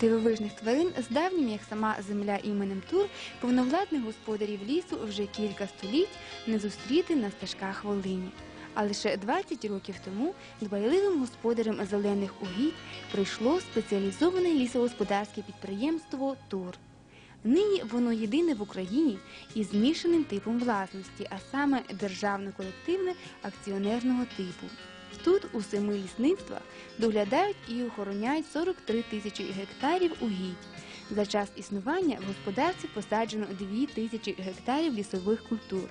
Дивовижних тварин з давнім, як сама земля іменем Тур, повновладних господарів лісу вже кілька століть не зустріти на стежках Волині. А лише 20 років тому дбайливим господарем зелених угідь прийшло спеціалізоване лісогосподарське підприємство Тур. Нині воно єдине в Україні із змішаним типом власності, а саме державно-колективне акціонерного типу. Тут у семи лісництвах доглядають і охороняють 43 тисячі гектарів угідь. За час існування в господарстві посаджено 2 тисячі гектарів лісових культур.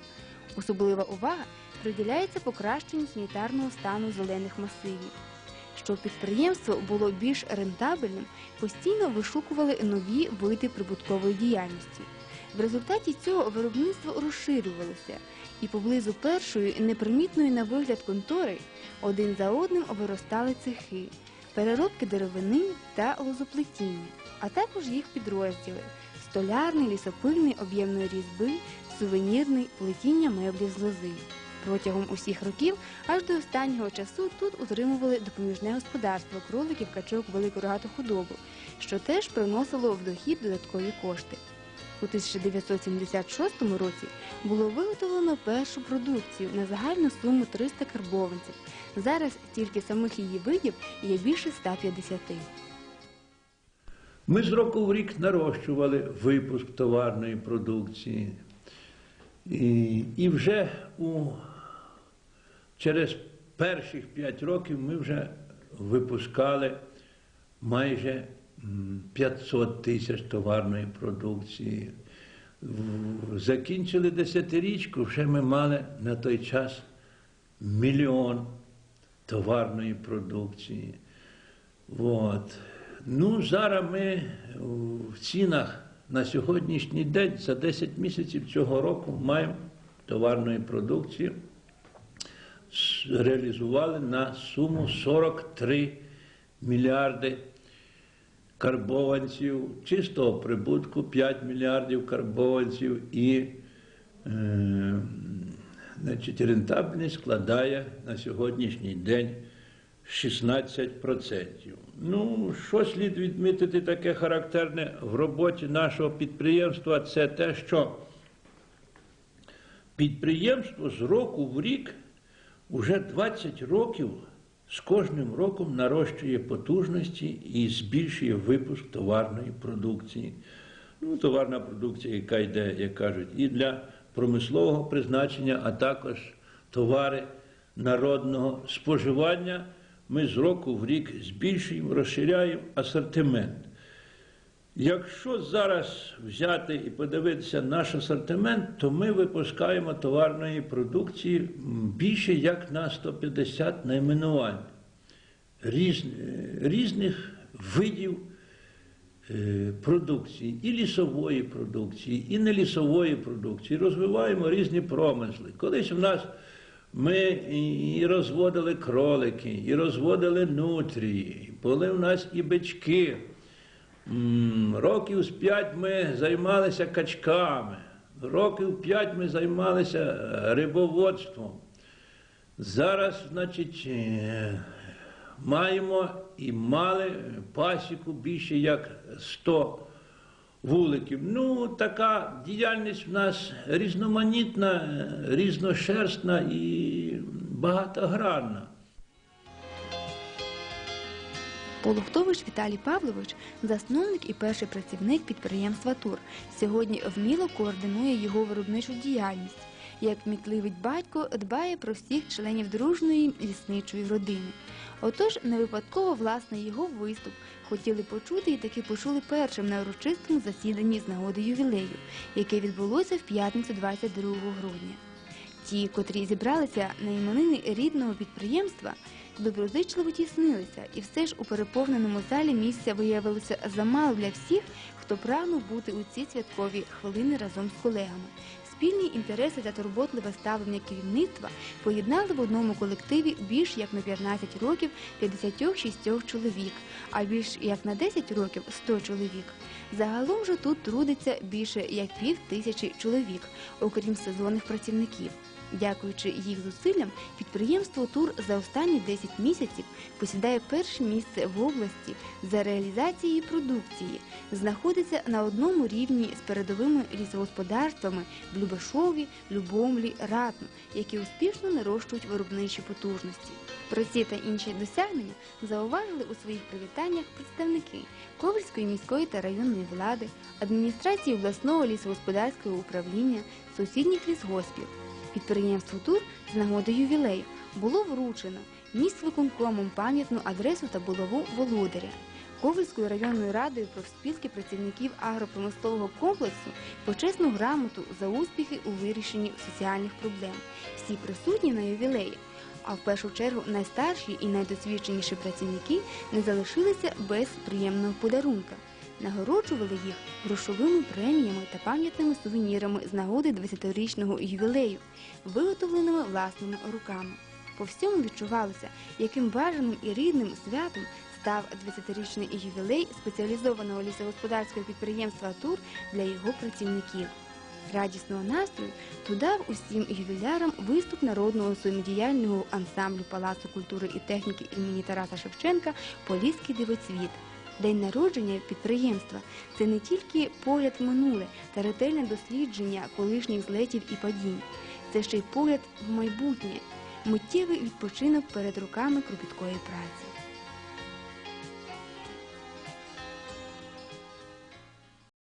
Особлива увага приділяється покращенню санітарного стану зелених масивів. Щоб підприємство було більш рентабельним, постійно вишукували нові види прибуткової діяльності. В результаті цього виробництво розширювалося, і поблизу першої непримітної на вигляд контори один за одним виростали цехи, переробки деревини та лозоплетіння, а також їх підрозділи столярний, лісопильний, об'ємної різьби, сувенірний, плетіння меблів з лози. Протягом усіх років, аж до останнього часу, тут утримували допоміжне господарство кроликів, качок, велику рогату худобу, що теж приносило в дохід додаткові кошти. У 1976 році було виготовлено першу продукцію на загальну суму 300 карбованців. Зараз тільки самих її видів є більше 150. Ми з року в рік нарощували випуск товарної продукції. І, і вже у, через перших 5 років ми вже випускали майже 500 тисяч товарної продукції. Закінчили десятирічку, вже ми мали на той час мільйон товарної продукції. От. Ну, зараз ми в цінах на сьогоднішній день за 10 місяців цього року маємо товарної продукції, реалізували на суму 43 мільярди карбованців, чистого прибутку 5 мільярдів карбованців і е, значить, рентабельність складає на сьогоднішній день 16%. Ну, що слід відмітити таке характерне в роботі нашого підприємства, це те, що підприємство з року в рік уже 20 років з кожним роком нарощує потужності і збільшує випуск товарної продукції. Ну, товарна продукція, яка йде, як кажуть, і для промислового призначення, а також товари народного споживання. Ми з року в рік збільшуємо, розширяємо асортимент. Якщо зараз взяти і подивитися наш асортимент, то ми випускаємо товарної продукції більше як на 150 найменувань різ- різних видів е, продукції, і лісової продукції, і нелісової продукції. Розвиваємо різні промисли. Колись в нас ми і розводили кролики, і розводили нутрії, були в нас і бички. Років з п'ять ми займалися качками, років п'ять ми займалися е, рибоводством. Зараз, значить, е, маємо і мали пасіку більше як 100 вуликів. Ну, така діяльність в нас різноманітна, е, різношерстна і багатогранна. Полухтович Віталій Павлович, засновник і перший працівник підприємства Тур, сьогодні вміло координує його виробничу діяльність. Як мітливий батько дбає про всіх членів дружної лісничої родини. Отож, не випадково власне його виступ хотіли почути і таки почули першим на урочистому засіданні з нагоди ювілею, яке відбулося в п'ятницю 22 грудня. Ті, котрі зібралися на іменини рідного підприємства, доброзичливо тіснилися, і все ж у переповненому залі місця виявилося замало для всіх, хто прагнув бути у ці святкові хвилини разом з колегами. Спільні інтереси та турботливе ставлення керівництва поєднали в одному колективі більш як на 15 років 56 чоловік, а більш як на 10 років 100 чоловік. Загалом же тут трудиться більше як пів тисячі чоловік, окрім сезонних працівників. Дякуючи їх зусиллям, підприємство Тур за останні 10 місяців посідає перше місце в області за реалізацією продукції, знаходиться на одному рівні з передовими лісогосподарствами в Любешові, Любомлі, Ратно, які успішно нарощують виробничі потужності. Про ці та інші досягнення зауважили у своїх привітаннях представники Ковальської міської та районної влади, адміністрації обласного лісогосподарського управління, сусідніх лісгоспів. Підприємству Тур з нагоди ювілею було вручено міськвиконкомом пам'ятну адресу та булаву володаря. Ковальською районною радою профспілки працівників агропромислового комплексу почесну грамоту за успіхи у вирішенні соціальних проблем. Всі присутні на ювілеї, а в першу чергу найстарші і найдосвідченіші працівники не залишилися без приємного подарунка. Нагороджували їх грошовими преміями та пам'ятними сувенірами з нагоди 20-річного ювілею, виготовленими власними руками. По всьому відчувалося, яким бажаним і рідним святом став 20-річний ювілей спеціалізованого лісогосподарського підприємства Тур для його працівників. Радісного настрою додав усім ювілярам виступ народного самодіяльного ансамблю Палацу культури і техніки імені Тараса Шевченка Поліський дивоцвіт. День народження підприємства. Це не тільки погляд в минуле та ретельне дослідження колишніх злетів і падінь, це ще й погляд в майбутнє, миттєвий відпочинок перед роками кропіткої праці.